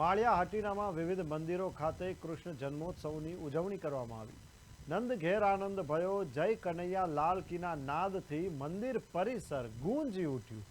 માળિયા હાટીનામાં વિવિધ મંદિરો ખાતે કૃષ્ણ જન્મોત્સવની ઉજવણી કરવામાં આવી. નંદ ઘેર આનંદ ભયો, જય કનૈયા લાલ કીના નાદથી મંદિર પરિસર ગુંજી ઉઠ્યું.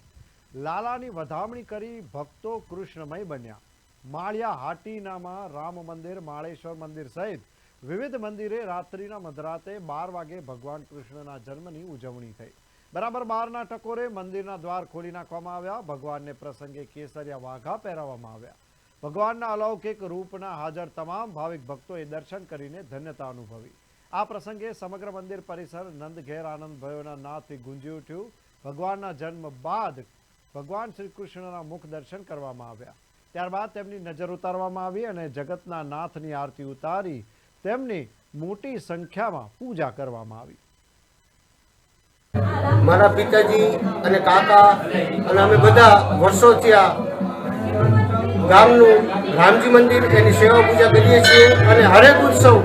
લાલાની વધામણી કરી ભક્તો કૃષ્ણમય બન્યા. માળિયા હાટીનામાં રામ મંદિર, માળેશ્વર મંદિર સહિત વિવિધ મંદિરે રાત્રિના મધરાતે બાર વાગે ભગવાન કૃષ્ણના જન્મની ઉજવણી થઈ. બરાબર બારના ટકોરે મંદિરના દ્વાર ખોલી નાખવામાં આવ્યા. ભગવાનને પ્રસંગે કેસરિયા વાઘા પહેરાવવામાં આવ્યા. ભગવાનના અલૌકિક રૂપના હાજર તમામ ભાવિક ભક્તોએ દર્શન કરીને ધન્યતા અનુભવી. આ પ્રસંગે સમગ્ર મંદિર પરિસર નંદ ઘેર આનંદ ભયોના નાદથી ગુંજી ઉઠ્યું. ભગવાનના જન્મ બાદ ભગવાન શ્રી કૃષ્ણના મુખ દર્શન કરવામાં આવ્યા. ત્યારબાદ તેમની નજર ઉતારવામાં આવી અને જગતના નાથની આરતી ઉતારી તેમની મોટી સંખ્યામાં પૂજા કરવામાં આવી. મારા પિતાજી અને કાકા અને અમે બધા વર્ષો આ ગામનું રામજી મંદિર એની સેવા પૂજા કરીએ છીએ અને હરેક ઉત્સવ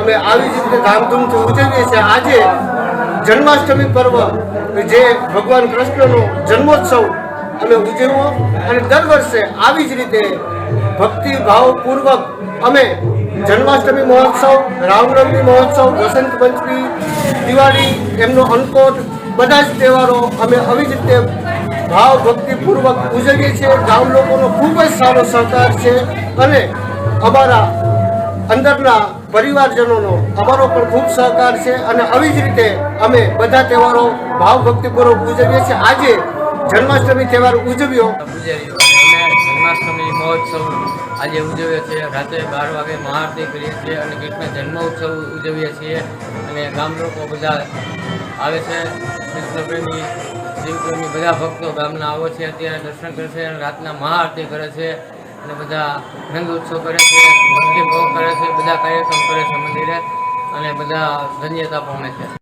અમે આવી જ રીતે ધામધૂમથી ઉજવીએ છીએ. આજે જન્માષ્ટમી પર્વ જે ભગવાન કૃષ્ણનો જન્મોત્સવ અમે ઉજવ્યો અને દર વર્ષે આવી જ રીતે ભક્તિ ભાવપૂર્વક અમે જન્માષ્ટમી મહોત્સવ, રામનવમી મહોત્સવ, વસંત પંચમી, દિવાળી, એમનો અન્નકોટ, બધા જ તહેવારો અમે આવી જ રીતે ભાવ ભક્તિપૂર્વક ઉજવીએ છીએ. ગામ લોકોનો ખૂબ જ સારો સહકાર છે અને અમારા અંદરના પરિવારજનોનો અમારો પણ ખૂબ સહકાર છે અને આવી જ રીતે અમે બધા તહેવારો ભાવ ભક્તિપૂર્વક ઉજવીએ છીએ. આજે જન્માષ્ટમી તહેવાર ઉજવ્યો. જન્માષ્ટમી મહોત્સવ આજે ઉજવીએ છીએ રાત્રે બાર વાગે મહાઆરતી કરીએ છીએ અને કૃષ્ણ જન્મોત્સવ ઉજવીએ છીએ. અને ગામ લોકો બધા આવે છે. કૃષ્ણ પ્રેમી શિવપ્રેમી બધા ભક્તો ગામના આવે છે અત્યારે દર્શન કરે છે અને રાતના મહાઆરતી કરે છે અને બધા રંગ ઉત્સવ કરે છે, ભક્તિ ભાવ કરે છે, બધા કાર્યક્રમ કરે છે મંદિરે અને બધા ધન્યતા પામે છે.